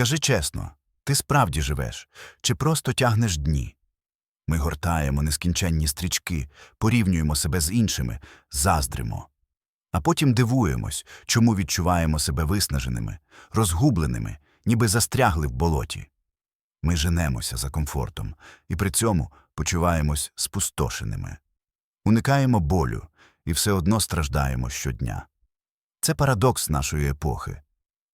Скажи чесно, ти справді живеш чи просто тягнеш дні? Ми гортаємо нескінченні стрічки, порівнюємо себе з іншими, заздримо. А потім дивуємось, чому відчуваємо себе виснаженими, розгубленими, ніби застрягли в болоті. Ми женемося за комфортом і при цьому почуваємось спустошеними. Уникаємо болю і все одно страждаємо щодня. Це парадокс нашої епохи.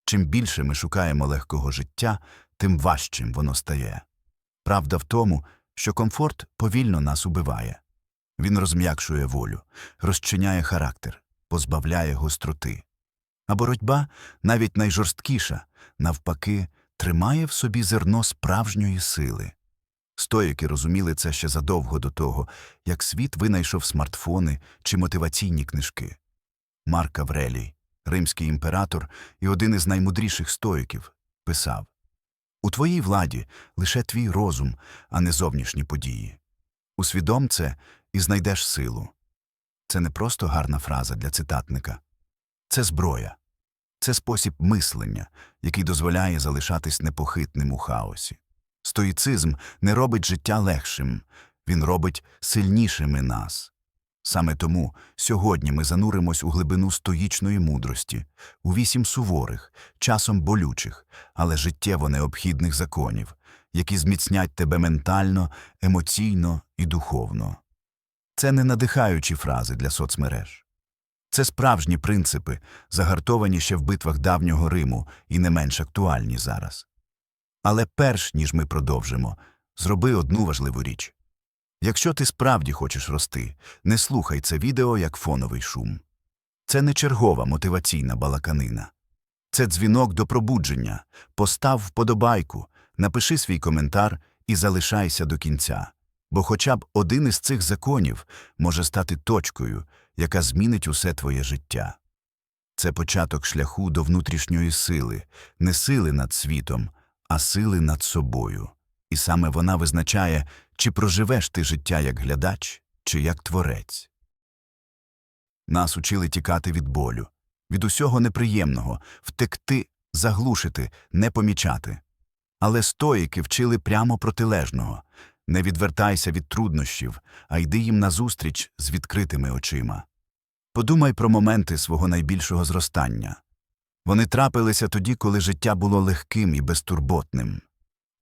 Чим більше ми шукаємо легкого життя, тим важчим воно стає. Правда в тому, що комфорт повільно нас убиває. Він розм'якшує волю, розчиняє характер, позбавляє гостроти. А боротьба, навіть найжорсткіша, навпаки, тримає в собі зерно справжньої сили. Стоїки розуміли це ще задовго до того, як світ винайшов смартфони чи мотиваційні книжки. Марк Аврелій, римський імператор і один із наймудріших стоїків, писав У твоїй владі лише твій розум, а не зовнішні події. Усвідом це і знайдеш силу. Це не просто гарна фраза для цитатника. Це зброя. Це спосіб мислення, який дозволяє залишатись непохитним у хаосі. Стоїцизм не робить життя легшим, він робить сильнішими нас. Саме тому сьогодні ми зануримось у глибину стоїчної мудрості, у вісім суворих, часом болючих, але життєво необхідних законів, які зміцнять тебе ментально, емоційно і духовно. Це не надихаючі фрази для соцмереж. Це справжні принципи, загартовані ще в битвах давнього Риму і не менш актуальні зараз. Але перш ніж ми продовжимо, зроби одну важливу річ. Якщо ти справді хочеш рости, не слухай це відео як фоновий шум. Це не чергова мотиваційна балаканина. Це дзвінок до пробудження. Постав вподобайку, напиши свій коментар і залишайся до кінця. Бо хоча б один із цих законів може стати точкою, яка змінить усе твоє життя. Це початок шляху до внутрішньої сили, не сили над світом, а сили над собою. І саме вона визначає, чи проживеш ти життя як глядач, чи як творець. Нас учили тікати від болю, від усього неприємного, втекти, заглушити, не помічати. Але стоїки вчили прямо протилежного не відвертайся від труднощів, а йди їм назустріч з відкритими очима. Подумай про моменти свого найбільшого зростання. Вони трапилися тоді, коли життя було легким і безтурботним.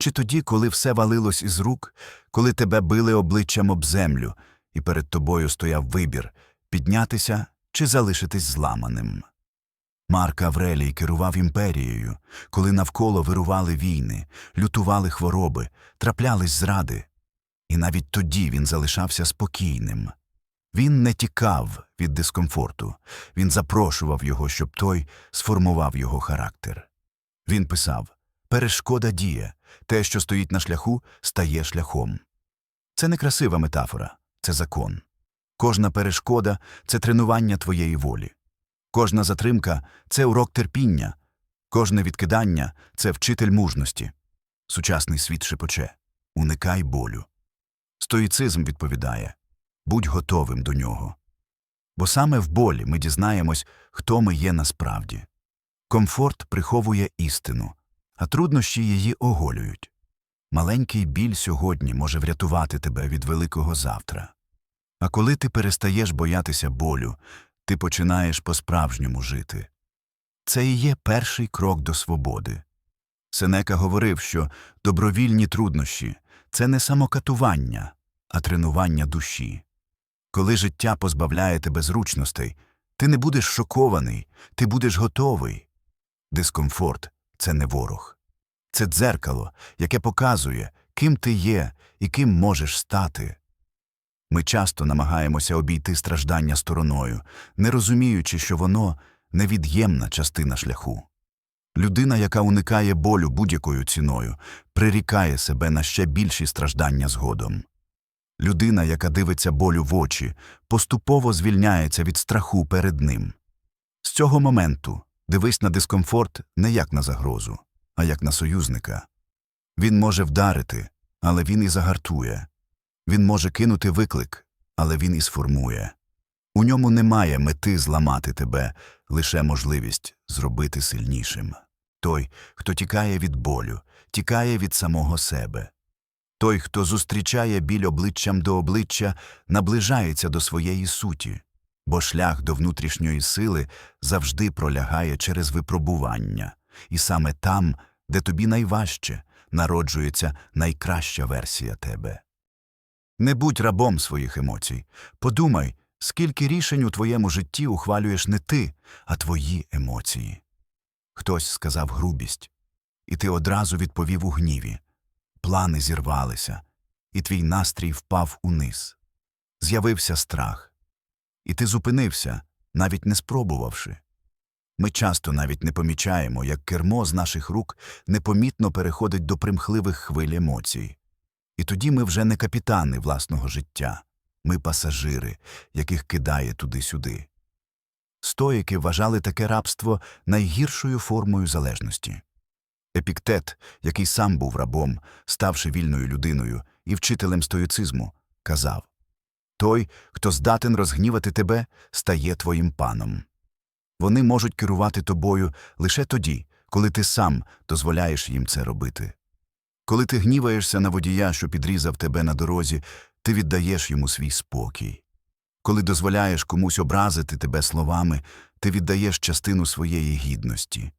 Чи тоді, коли все валилось із рук, коли тебе били обличчям об землю, і перед тобою стояв вибір піднятися чи залишитись зламаним. Марк Аврелій керував імперією, коли навколо вирували війни, лютували хвороби, траплялись зради. І навіть тоді він залишався спокійним. Він не тікав від дискомфорту, він запрошував його, щоб той сформував його характер. Він писав Перешкода діє, те, що стоїть на шляху, стає шляхом. Це не красива метафора, це закон. Кожна перешкода це тренування твоєї волі. Кожна затримка це урок терпіння, кожне відкидання це вчитель мужності. Сучасний світ шепоче уникай болю. Стоїцизм відповідає будь готовим до нього. Бо саме в болі ми дізнаємось, хто ми є насправді. Комфорт приховує істину, а труднощі її оголюють. Маленький біль сьогодні може врятувати тебе від великого завтра. А коли ти перестаєш боятися болю, ти починаєш по-справжньому жити. Це і є перший крок до свободи. Сенека говорив, що добровільні труднощі це не самокатування, а тренування душі. Коли життя позбавляє тебе зручностей, ти не будеш шокований, ти будеш готовий. Дискомфорт це не ворог. Це дзеркало, яке показує, ким ти є і ким можеш стати. Ми часто намагаємося обійти страждання стороною, не розуміючи, що воно невід'ємна частина шляху. Людина, яка уникає болю будь-якою ціною, прирікає себе на ще більші страждання згодом. Людина, яка дивиться болю в очі, поступово звільняється від страху перед ним. З цього моменту дивись на дискомфорт не як на загрозу, а як на союзника. Він може вдарити, але він і загартує. Він може кинути виклик, але він і сформує. У ньому немає мети зламати тебе, лише можливість зробити сильнішим. той, хто тікає від болю, тікає від самого себе. Той, хто зустрічає біль обличчям до обличчя, наближається до своєї суті, бо шлях до внутрішньої сили завжди пролягає через випробування, і саме там, де тобі найважче, народжується найкраща версія тебе. Не будь рабом своїх емоцій. Подумай, скільки рішень у твоєму житті ухвалюєш не ти, а твої емоції. Хтось сказав грубість, і ти одразу відповів у гніві. Плани зірвалися, і твій настрій впав униз. З'явився страх. І ти зупинився, навіть не спробувавши. Ми часто навіть не помічаємо, як кермо з наших рук непомітно переходить до примхливих хвиль емоцій. І тоді ми вже не капітани власного життя, ми пасажири, яких кидає туди-сюди. Стоїки вважали таке рабство найгіршою формою залежності. Епіктет, який сам був рабом, ставши вільною людиною і вчителем стоїцизму, казав Той, хто здатен розгнівати тебе, стає твоїм паном. Вони можуть керувати тобою лише тоді, коли ти сам дозволяєш їм це робити. Коли ти гніваєшся на водія, що підрізав тебе на дорозі, ти віддаєш йому свій спокій. Коли дозволяєш комусь образити тебе словами, ти віддаєш частину своєї гідності.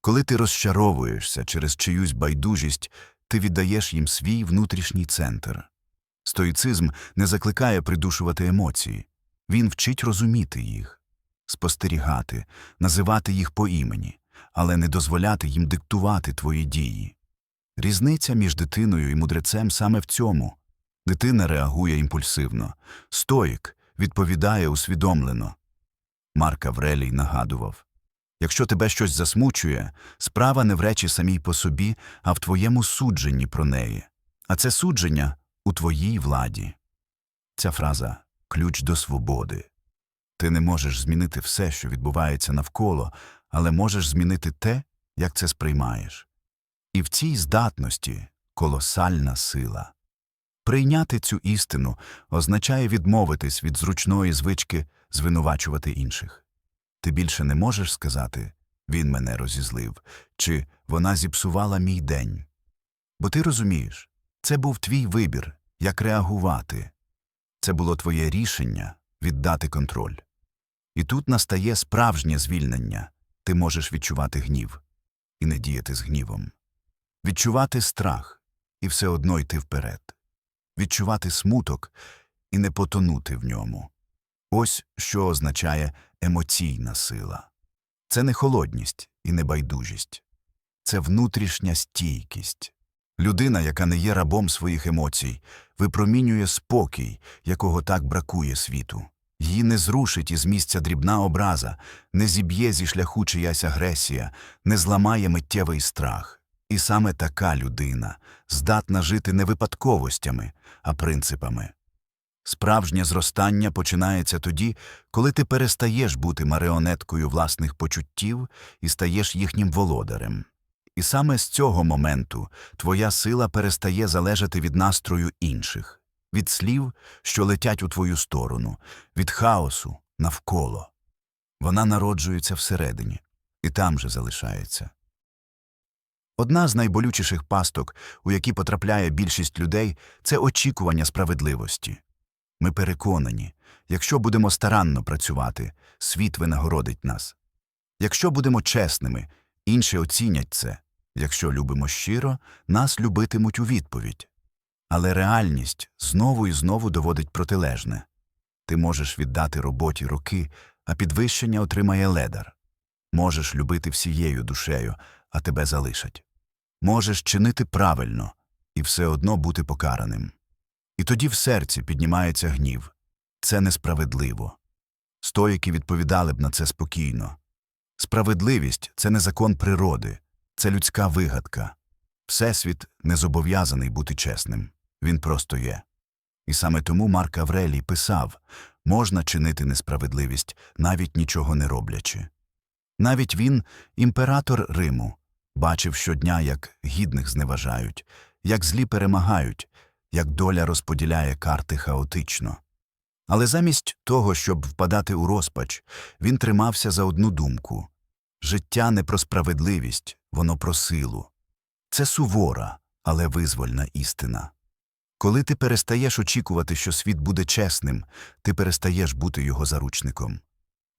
Коли ти розчаровуєшся через чиюсь байдужість, ти віддаєш їм свій внутрішній центр. Стоїцизм не закликає придушувати емоції, він вчить розуміти їх, спостерігати, називати їх по імені, але не дозволяти їм диктувати твої дії. Різниця між дитиною і мудрецем саме в цьому. Дитина реагує імпульсивно, стоїк відповідає усвідомлено. Марк Аврелій нагадував Якщо тебе щось засмучує, справа не в речі самій по собі, а в твоєму судженні про неї. А це судження у твоїй владі. Ця фраза ключ до свободи. Ти не можеш змінити все, що відбувається навколо, але можеш змінити те, як це сприймаєш. І в цій здатності колосальна сила. Прийняти цю істину означає відмовитись від зручної звички звинувачувати інших. Ти більше не можеш сказати він мене розізлив, чи вона зіпсувала мій день. Бо ти розумієш, це був твій вибір, як реагувати. Це було твоє рішення віддати контроль. І тут настає справжнє звільнення ти можеш відчувати гнів і не діяти з гнівом, відчувати страх і все одно йти вперед, відчувати смуток і не потонути в ньому. Ось що означає емоційна сила. Це не холодність і не байдужість, це внутрішня стійкість. Людина, яка не є рабом своїх емоцій, випромінює спокій, якого так бракує світу. Її не зрушить із місця дрібна образа, не зіб'є зі шляху чиясь агресія, не зламає миттєвий страх. І саме така людина здатна жити не випадковостями, а принципами. Справжнє зростання починається тоді, коли ти перестаєш бути маріонеткою власних почуттів і стаєш їхнім володарем. І саме з цього моменту твоя сила перестає залежати від настрою інших, від слів, що летять у твою сторону, від хаосу навколо. Вона народжується всередині і там же залишається. Одна з найболючіших пасток, у які потрапляє більшість людей, це очікування справедливості. Ми переконані, якщо будемо старанно працювати, світ винагородить нас. Якщо будемо чесними, інші оцінять це. Якщо любимо щиро, нас любитимуть у відповідь. Але реальність знову і знову доводить протилежне. Ти можеш віддати роботі роки, а підвищення отримає ледар. Можеш любити всією душею, а тебе залишать. Можеш чинити правильно і все одно бути покараним. І тоді в серці піднімається гнів. Це несправедливо. Стоїки відповідали б на це спокійно. Справедливість це не закон природи, це людська вигадка. Всесвіт не зобов'язаний бути чесним, він просто є. І саме тому Марк Аврелій писав можна чинити несправедливість, навіть нічого не роблячи. Навіть він, імператор Риму, бачив щодня, як гідних зневажають, як злі перемагають, як доля розподіляє карти хаотично. Але замість того, щоб впадати у розпач, він тримався за одну думку життя не про справедливість, воно про силу. Це сувора, але визвольна істина. Коли ти перестаєш очікувати, що світ буде чесним, ти перестаєш бути його заручником.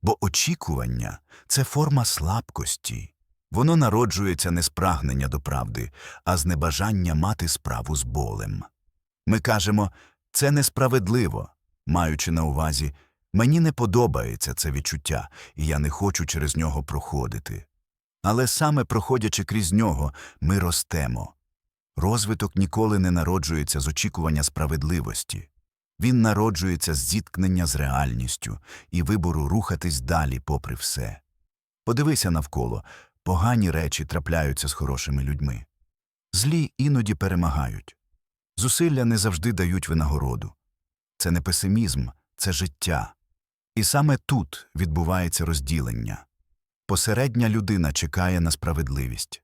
Бо очікування це форма слабкості. Воно народжується не з прагнення до правди, а з небажання мати справу з болем. Ми кажемо це несправедливо, маючи на увазі мені не подобається це відчуття, і я не хочу через нього проходити. Але саме проходячи крізь нього, ми ростемо. Розвиток ніколи не народжується з очікування справедливості. Він народжується з зіткнення з реальністю і вибору рухатись далі попри все. Подивися навколо, погані речі трапляються з хорошими людьми. Злі іноді перемагають. Зусилля не завжди дають винагороду. Це не песимізм, це життя. І саме тут відбувається розділення. Посередня людина чекає на справедливість.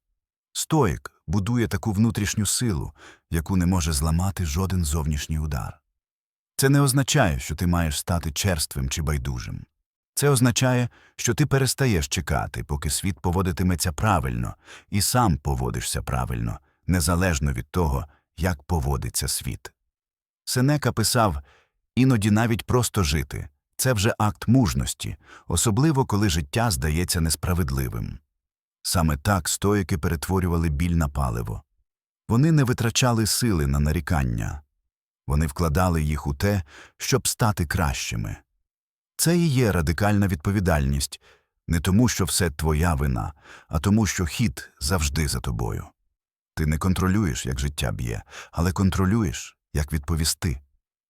Стоїк будує таку внутрішню силу, яку не може зламати жоден зовнішній удар. Це не означає, що ти маєш стати черствим чи байдужим. Це означає, що ти перестаєш чекати, поки світ поводитиметься правильно, і сам поводишся правильно, незалежно від того, як поводиться світ. Сенека писав іноді навіть просто жити це вже акт мужності, особливо коли життя здається несправедливим. Саме так стоїки перетворювали біль на паливо. Вони не витрачали сили на нарікання, вони вкладали їх у те, щоб стати кращими. Це і є радикальна відповідальність не тому, що все твоя вина, а тому, що хід завжди за тобою. Ти не контролюєш, як життя б'є, але контролюєш, як відповісти.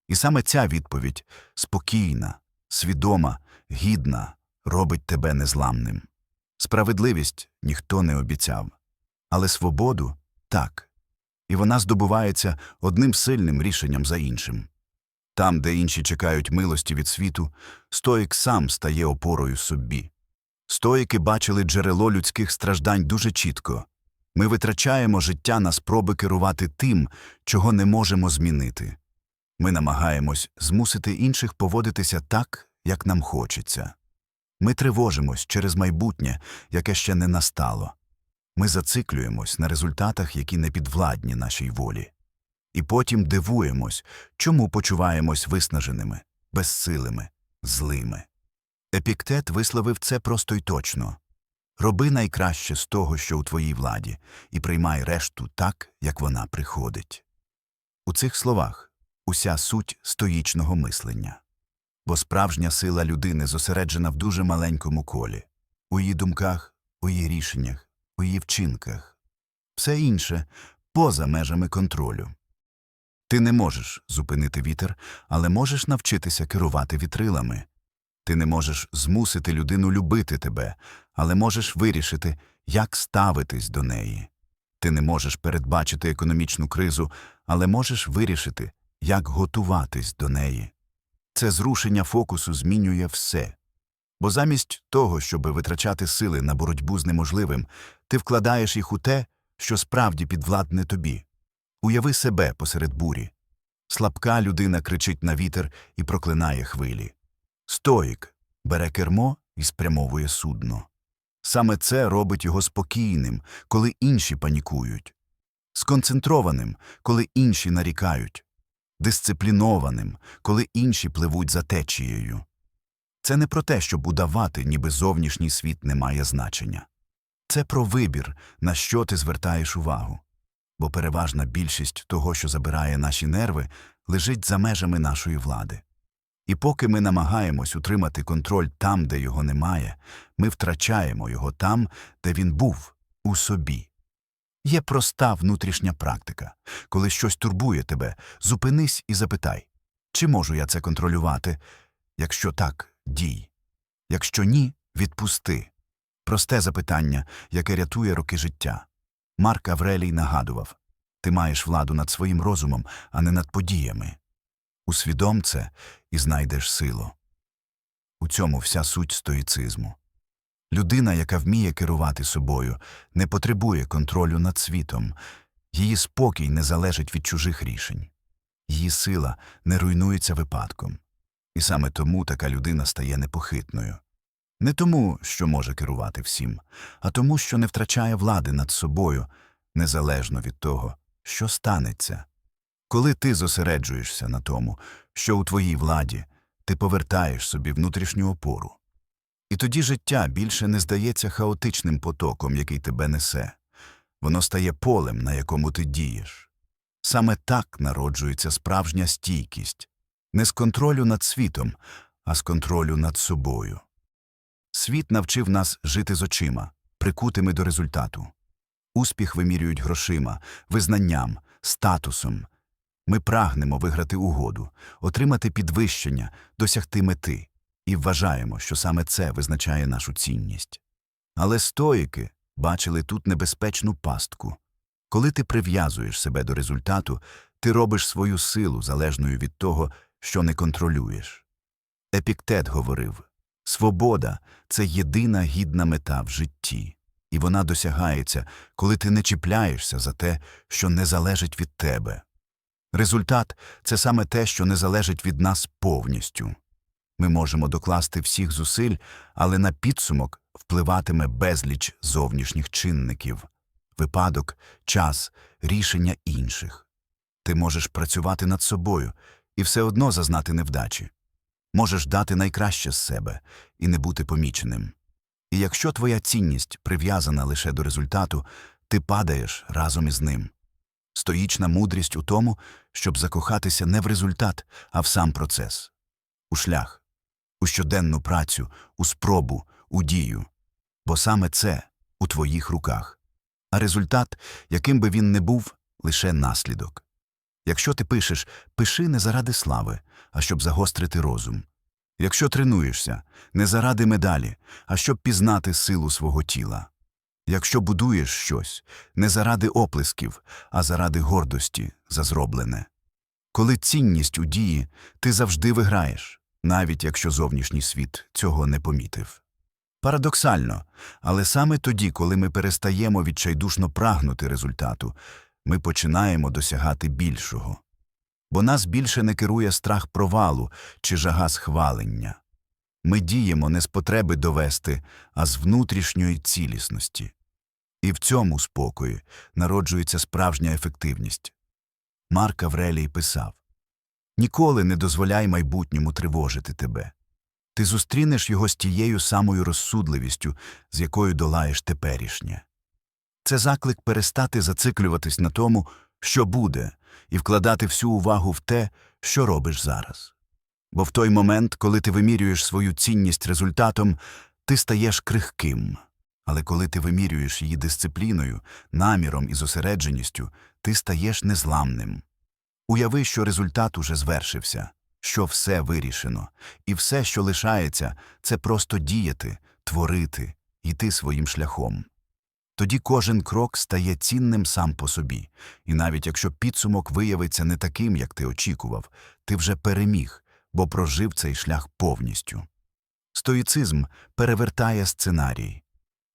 І саме ця відповідь спокійна, свідома, гідна, робить тебе незламним. Справедливість ніхто не обіцяв, але свободу так. І вона здобувається одним сильним рішенням за іншим. Там, де інші чекають милості від світу, стоїк сам стає опорою собі. Стоїки бачили джерело людських страждань дуже чітко. Ми витрачаємо життя на спроби керувати тим, чого не можемо змінити. Ми намагаємось змусити інших поводитися так, як нам хочеться. Ми тривожимось через майбутнє, яке ще не настало. Ми зациклюємось на результатах, які не підвладні нашій волі. І потім дивуємось, чому почуваємось виснаженими, безсилими, злими. Епіктет висловив це просто й точно роби найкраще з того, що у твоїй владі, і приймай решту так, як вона приходить. У цих словах уся суть стоїчного мислення. Бо справжня сила людини зосереджена в дуже маленькому колі, у її думках, у її рішеннях, у її вчинках. Все інше поза межами контролю. Ти не можеш зупинити вітер, але можеш навчитися керувати вітрилами. Ти не можеш змусити людину любити тебе, але можеш вирішити, як ставитись до неї. Ти не можеш передбачити економічну кризу, але можеш вирішити, як готуватись до неї. Це зрушення фокусу змінює все. Бо замість того, щоб витрачати сили на боротьбу з неможливим, ти вкладаєш їх у те, що справді підвладне тобі. Уяви себе посеред бурі. Слабка людина кричить на вітер і проклинає хвилі. Стоїк бере кермо і спрямовує судно. Саме це робить його спокійним, коли інші панікують, сконцентрованим, коли інші нарікають, дисциплінованим, коли інші пливуть за течією. Це не про те, щоб удавати, ніби зовнішній світ не має значення. Це про вибір, на що ти звертаєш увагу. Бо переважна більшість того, що забирає наші нерви, лежить за межами нашої влади. І поки ми намагаємось утримати контроль там, де його немає, ми втрачаємо його там, де він був, у собі. Є проста внутрішня практика. Коли щось турбує тебе, зупинись і запитай, чи можу я це контролювати? Якщо так, дій. Якщо ні, відпусти. Просте запитання, яке рятує роки життя. Марк Аврелій нагадував ти маєш владу над своїм розумом, а не над подіями. Усвідом це і знайдеш силу. У цьому вся суть стоїцизму. Людина, яка вміє керувати собою, не потребує контролю над світом, її спокій не залежить від чужих рішень, її сила не руйнується випадком. І саме тому така людина стає непохитною. Не тому, що може керувати всім, а тому, що не втрачає влади над собою, незалежно від того, що станеться. Коли ти зосереджуєшся на тому, що у твоїй владі, ти повертаєш собі внутрішню опору. І тоді життя більше не здається хаотичним потоком, який тебе несе. Воно стає полем, на якому ти дієш. Саме так народжується справжня стійкість не з контролю над світом, а з контролю над собою. Світ навчив нас жити з очима, прикутими до результату. Успіх вимірюють грошима, визнанням, статусом. Ми прагнемо виграти угоду, отримати підвищення, досягти мети, і вважаємо, що саме це визначає нашу цінність. Але стоїки бачили тут небезпечну пастку. Коли ти прив'язуєш себе до результату, ти робиш свою силу залежною від того, що не контролюєш. Епіктет говорив свобода це єдина гідна мета в житті, і вона досягається, коли ти не чіпляєшся за те, що не залежить від тебе. Результат це саме те, що не залежить від нас повністю. Ми можемо докласти всіх зусиль, але на підсумок впливатиме безліч зовнішніх чинників випадок, час, рішення інших. Ти можеш працювати над собою і все одно зазнати невдачі. Можеш дати найкраще з себе і не бути поміченим. І якщо твоя цінність прив'язана лише до результату, ти падаєш разом із ним. Стоїчна мудрість у тому, щоб закохатися не в результат, а в сам процес, у шлях, у щоденну працю, у спробу, у дію. Бо саме це у твоїх руках. А результат, яким би він не був, лише наслідок. Якщо ти пишеш, пиши не заради слави, а щоб загострити розум. Якщо тренуєшся, не заради медалі, а щоб пізнати силу свого тіла. Якщо будуєш щось, не заради оплесків, а заради гордості за зроблене. Коли цінність у дії, ти завжди виграєш, навіть якщо зовнішній світ цього не помітив. Парадоксально, але саме тоді, коли ми перестаємо відчайдушно прагнути результату, ми починаємо досягати більшого. Бо нас більше не керує страх провалу чи жага схвалення. Ми діємо не з потреби довести, а з внутрішньої цілісності. І в цьому спокої народжується справжня ефективність. Марк Аврелій писав Ніколи не дозволяй майбутньому тривожити тебе. Ти зустрінеш його з тією самою розсудливістю, з якою долаєш теперішнє. Це заклик перестати зациклюватись на тому, що буде, і вкладати всю увагу в те, що робиш зараз. Бо в той момент, коли ти вимірюєш свою цінність результатом, ти стаєш крихким. Але коли ти вимірюєш її дисципліною, наміром і зосередженістю, ти стаєш незламним. Уяви, що результат уже звершився, що все вирішено, і все, що лишається, це просто діяти, творити, йти своїм шляхом. Тоді кожен крок стає цінним сам по собі, і навіть якщо підсумок виявиться не таким, як ти очікував, ти вже переміг, бо прожив цей шлях повністю. Стоїцизм перевертає сценарій.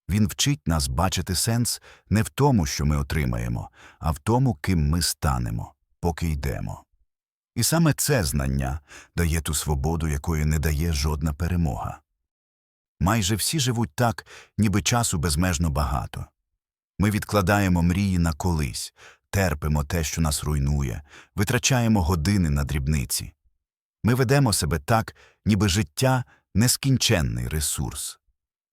Він вчить нас бачити сенс не в тому, що ми отримаємо, а в тому, ким ми станемо, поки йдемо. І саме це знання дає ту свободу, якої не дає жодна перемога. Майже всі живуть так, ніби часу безмежно багато. Ми відкладаємо мрії на колись, терпимо те, що нас руйнує, витрачаємо години на дрібниці. Ми ведемо себе так, ніби життя нескінченний ресурс.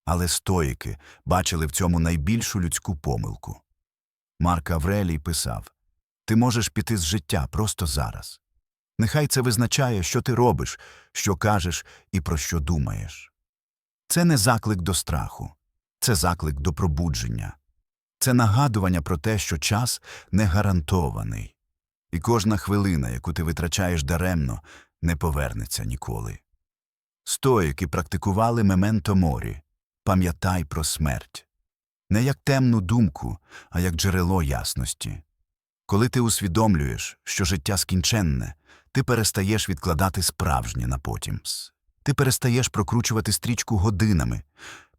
Але стоїки бачили в цьому найбільшу людську помилку. Марк Аврелій писав Ти можеш піти з життя просто зараз. Нехай це визначає, що ти робиш, що кажеш і про що думаєш. Це не заклик до страху, це заклик до пробудження, це нагадування про те, що час не гарантований, і кожна хвилина, яку ти витрачаєш даремно, не повернеться ніколи. Стоїки практикували мементо морі пам'ятай про смерть не як темну думку, а як джерело ясності. Коли ти усвідомлюєш, що життя скінченне, ти перестаєш відкладати справжнє на потім. Ти перестаєш прокручувати стрічку годинами,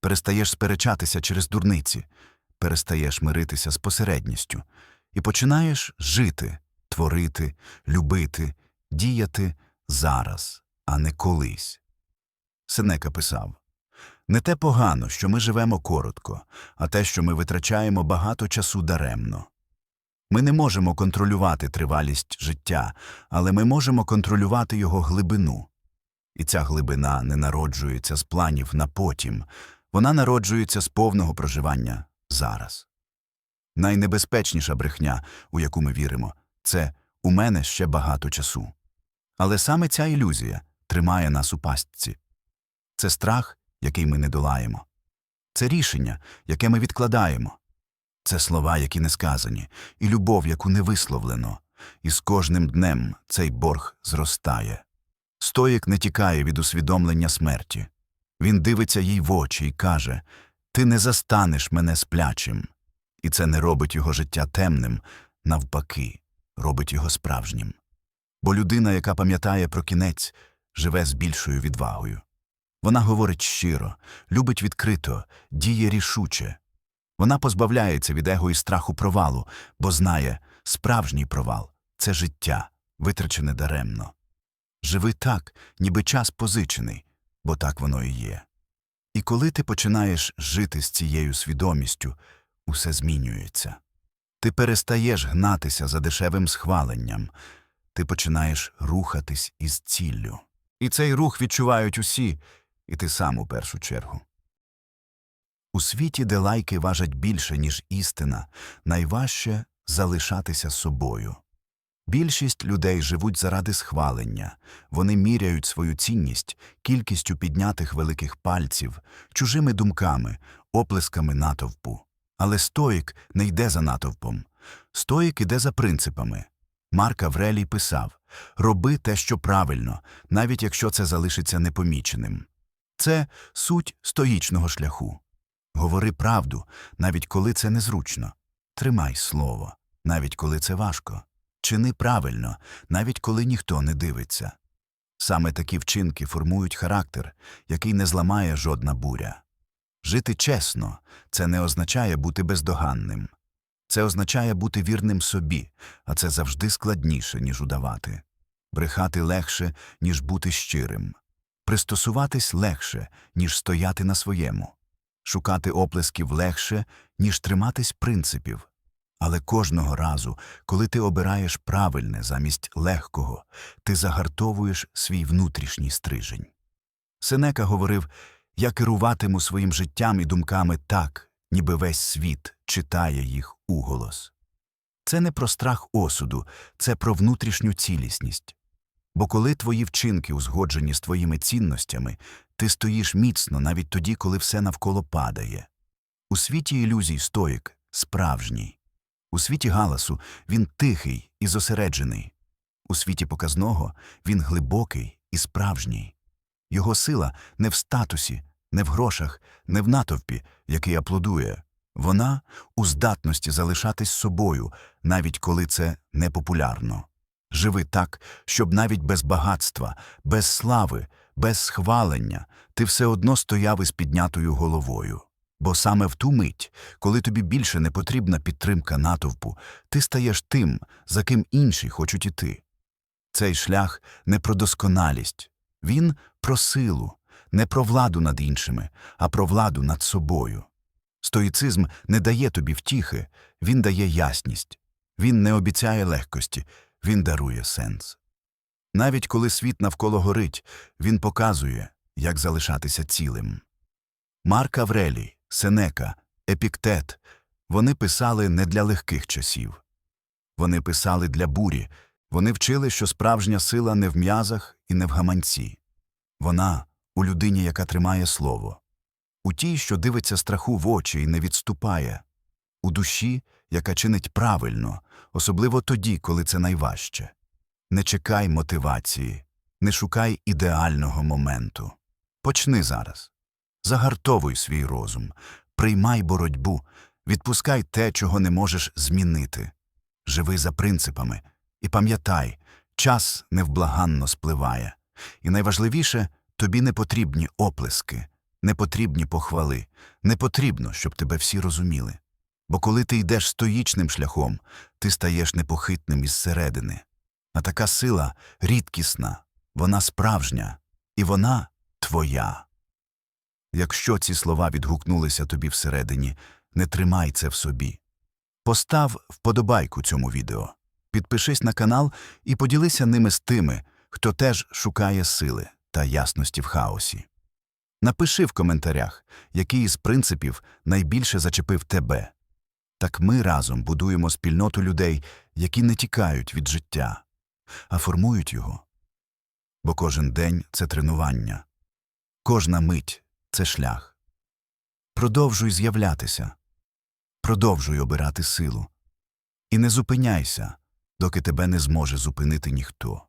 перестаєш сперечатися через дурниці, перестаєш миритися з посередністю і починаєш жити, творити, любити, діяти зараз, а не колись. Сенека писав Не те погано, що ми живемо коротко, а те, що ми витрачаємо багато часу даремно. Ми не можемо контролювати тривалість життя, але ми можемо контролювати його глибину. І ця глибина не народжується з планів на потім, вона народжується з повного проживання зараз. Найнебезпечніша брехня, у яку ми віримо, це у мене ще багато часу. Але саме ця ілюзія тримає нас у пастці. Це страх, який ми не долаємо. Це рішення, яке ми відкладаємо. Це слова, які не сказані, і любов, яку не висловлено. І з кожним днем цей борг зростає. Стоїк не тікає від усвідомлення смерті. Він дивиться їй в очі і каже Ти не застанеш мене сплячим. І це не робить його життя темним, навпаки, робить його справжнім. Бо людина, яка пам'ятає про кінець, живе з більшою відвагою. Вона говорить щиро, любить відкрито, діє рішуче. Вона позбавляється від его і страху провалу, бо знає, справжній провал це життя, витрачене даремно. Живи так, ніби час позичений, бо так воно і є. І коли ти починаєш жити з цією свідомістю, усе змінюється. Ти перестаєш гнатися за дешевим схваленням, ти починаєш рухатись із ціллю. І цей рух відчувають усі, і ти сам у першу чергу. У світі, де лайки важать більше, ніж істина, найважче залишатися собою. Більшість людей живуть заради схвалення, вони міряють свою цінність кількістю піднятих великих пальців, чужими думками, оплесками натовпу. Але стоїк не йде за натовпом. Стоїк іде за принципами. Марк Аврелій писав Роби те, що правильно, навіть якщо це залишиться непоміченим. Це суть стоїчного шляху. Говори правду, навіть коли це незручно. Тримай слово, навіть коли це важко. Чини правильно, навіть коли ніхто не дивиться. Саме такі вчинки формують характер, який не зламає жодна буря. Жити чесно це не означає бути бездоганним. Це означає бути вірним собі, а це завжди складніше, ніж удавати. Брехати легше, ніж бути щирим. Пристосуватись легше, ніж стояти на своєму. Шукати оплесків легше, ніж триматись принципів. Але кожного разу, коли ти обираєш правильне замість легкого, ти загартовуєш свій внутрішній стрижень. Сенека говорив Я керуватиму своїм життям і думками так, ніби весь світ читає їх уголос. Це не про страх осуду, це про внутрішню цілісність. Бо коли твої вчинки узгоджені з твоїми цінностями, ти стоїш міцно навіть тоді, коли все навколо падає. У світі ілюзій стоїк справжній. У світі галасу він тихий і зосереджений. У світі показного він глибокий і справжній. Його сила не в статусі, не в грошах, не в натовпі, який аплодує. Вона у здатності залишатись собою, навіть коли це непопулярно. Живи так, щоб навіть без багатства, без слави, без схвалення ти все одно стояв із піднятою головою. Бо саме в ту мить, коли тобі більше не потрібна підтримка натовпу, ти стаєш тим, за ким інші хочуть іти. Цей шлях не про досконалість, він про силу, не про владу над іншими, а про владу над собою. Стоїцизм не дає тобі втіхи, він дає ясність. Він не обіцяє легкості, він дарує сенс. Навіть коли світ навколо горить, він показує, як залишатися цілим. Марк Аврелій, Сенека, Епіктет вони писали не для легких часів. Вони писали для бурі, вони вчили, що справжня сила не в м'язах і не в гаманці. Вона у людині, яка тримає слово, у тій, що дивиться страху в очі і не відступає, у душі, яка чинить правильно, особливо тоді, коли це найважче. Не чекай мотивації, не шукай ідеального моменту. Почни зараз. Загартовуй свій розум, приймай боротьбу, відпускай те, чого не можеш змінити. Живи за принципами і пам'ятай, час невблаганно спливає. І найважливіше тобі не потрібні оплески, не потрібні похвали, не потрібно, щоб тебе всі розуміли. Бо коли ти йдеш стоїчним шляхом, ти стаєш непохитним із середини. А така сила рідкісна, вона справжня, і вона твоя. Якщо ці слова відгукнулися тобі всередині, не тримай це в собі. Постав вподобайку цьому відео, підпишись на канал і поділися ними з тими, хто теж шукає сили та ясності в хаосі. Напиши в коментарях, який із принципів найбільше зачепив тебе. Так ми разом будуємо спільноту людей, які не тікають від життя, а формують його. Бо кожен день це тренування, кожна мить це шлях. Продовжуй з'являтися, продовжуй обирати силу. І не зупиняйся, доки тебе не зможе зупинити ніхто.